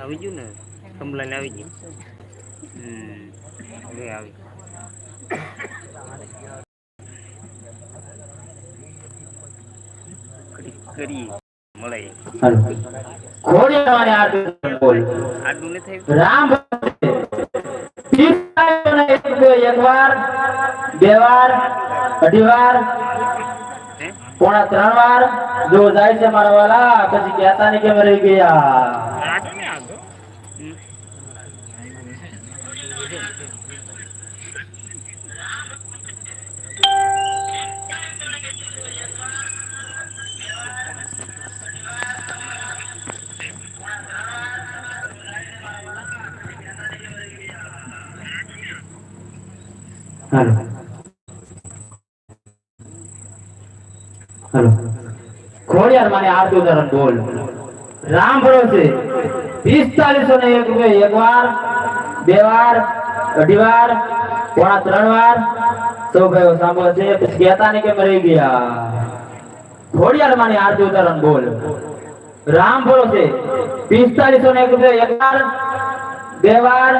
આવી ગયું ને કમલાને આવી ગયું હવે આવી કરી મળે ઘોડિયાવાળી આરતી બોલ આટલું નથી થયું રામ એક વાર, બે વાર, અઢી વાર. પોણા ત્રણ વાર જો જાય છે મારા વાલા પછી કહેતા ને કેમ રહી ગયા. આટલું ખોડિયાર માને આરતી ઉદાહરણ બોલ. રામ ભરોસે પિસ્તાલીસો ને એક રૂપિયા એક વાર, બે વાર, અઢી વાર, પોણા ત્રણ વાર. સૌ ભાઈઓ સાંભળે છે. પછી કહેતા ને કેમ રહી ગયા? ખોડિયાર માની આરતી ઉદાહરણ બોલ. રામ ભરોસે પિસ્તાલીસો ને એક રૂપિયા એક વાર, બે વાર